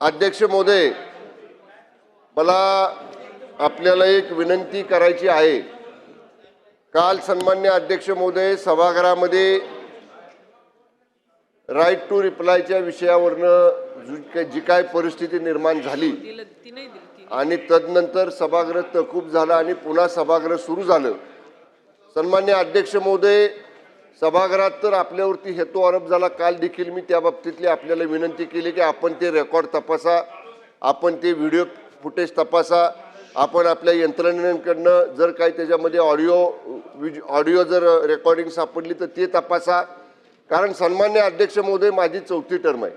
अध्यक्ष महोदय मला आपल्याला एक विनंती करायची आहे. काल सन्मान्य अध्यक्ष महोदय सभागृहामध्ये राईट टू रिप्लायच्या विषयावरनं जी काय परिस्थिती निर्माण झाली आणि तदनंतर सभागृह तहकूब झालं आणि पुन्हा सभागृह सुरू झालं. सन्मान्य अध्यक्ष महोदय सभागृहात तर आपल्यावरती हेतू आरोप झाला. काल देखील मी त्या बाबतीतली आपल्याला विनंती केली की आपण ते रेकॉर्ड तपासा आपण ते व्हिडिओ फुटेज तपासा आपण आपल्या यंत्रणेकडनं जर काही त्याच्यामध्ये ऑडिओ विज ऑडिओ जर रेकॉर्डिंग सापडली तर ते तपासा. कारण सन्मान्य अध्यक्ष महोदय माझी चौथी टर्म आहे.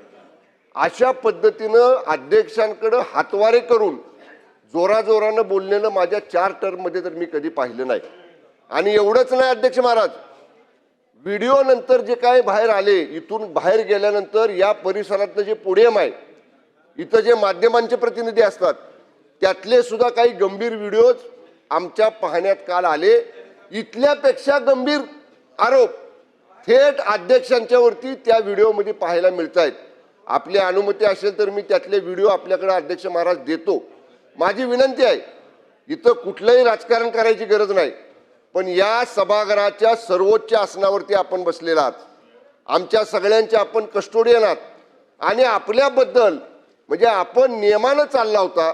अशा पद्धतीनं अध्यक्षांकडं हातवारे करून जोराजोरानं बोललेलं माझ्या चार टर्ममध्ये तर मी कधी पाहिलं नाही. आणि एवढंच नाही अध्यक्ष महाराज व्हिडिओ नंतर जे काय बाहेर आले इथून बाहेर गेल्यानंतर या परिसरातलं जे पोडियम आहे इथं जे माध्यमांचे प्रतिनिधी असतात त्यातले सुद्धा काही गंभीर व्हिडिओज आमच्या पाहण्यात काल आले. इथल्यापेक्षा गंभीर आरोप थेट अध्यक्षांच्यावरती त्या व्हिडिओमध्ये पाहायला मिळत आहेत आपली अनुमती असेल तर मी त्यातले व्हिडिओ आपल्याकडे अध्यक्ष महाराज देतो. माझी विनंती आहे इथं कुठलंही राजकारण करायची गरज नाही. पण या सभागृहाच्या सर्वोच्च आसनावरती आपण बसलेला आहात. आमच्या सगळ्यांचे आपण कस्टोडियन आहात. आणि आपल्याबद्दल म्हणजे आपण नियमानं चालला होता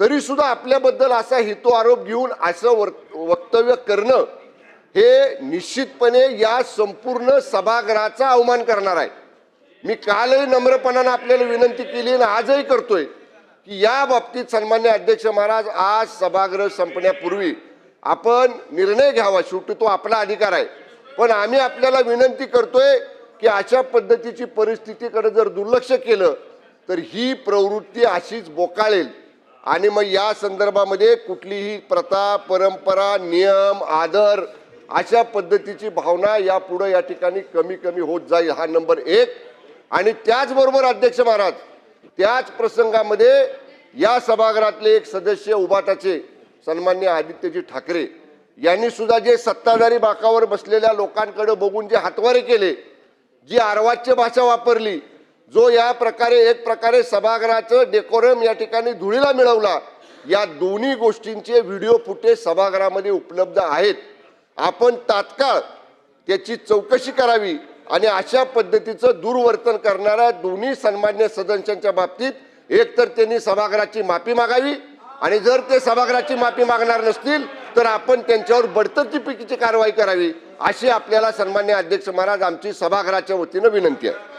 तरीसुद्धा आपल्याबद्दल असा हेतू आरोप घेऊन असं वर वक्तव्य करणं हे निश्चितपणे या संपूर्ण सभागृहाचा अवमान करणार आहे. मी कालही नम्रपणानं आपल्याला विनंती केली आणि आजही करतोय की या बाबतीत सन्मान्य अध्यक्ष महाराज आज सभागृह संपण्यापूर्वी आपण निर्णय घ्यावा. शेवटी तो आपला अधिकार आहे. पण आम्ही आपल्याला विनंती करतोय की अशा पद्धतीची परिस्थितीकडे जर दुर्लक्ष केलं तर ही प्रवृत्ती अशीच बोकाळेल. आणि मग या संदर्भामध्ये कुठलीही प्रथा परंपरा नियम आदर अशा पद्धतीची भावना यापुढं या ठिकाणी कमी कमी होत जाईल. हा नंबर एक. आणि त्याचबरोबर अध्यक्ष महाराज त्याच प्रसंगामध्ये या सभागृहातले एक सदस्य उभाटाचे सन्मान्य आदित्यजी ठाकरे यांनी सुद्धा जे सत्ताधारी बाकावर बसलेल्या लोकांकडे बघून जे हातवारे केले जी आरवाच्य भाषा वापरली जो या प्रकारे एक प्रकारे सभागृहाचं डेकोरम या ठिकाणी धुळीला मिळवला या दोन्ही गोष्टींचे व्हिडिओ फुटेज सभागृहामध्ये उपलब्ध आहेत. आपण तात्काळ त्याची चौकशी करावी आणि अशा पद्धतीचं दुर्वर्तन करणाऱ्या दोन्ही सन्मान्य सदस्यांच्या बाबतीत एकतर त्यांनी सभागृहाची माफी मागावी आणि जर ते सभागृहाची माफी मागणार नसतील तर आपण त्यांच्यावर बडतर्फीपैकीची कारवाई करावी अशी आपल्याला सन्मान्य अध्यक्ष महाराज आमची सभागृहाच्या वतीनं विनंती आहे.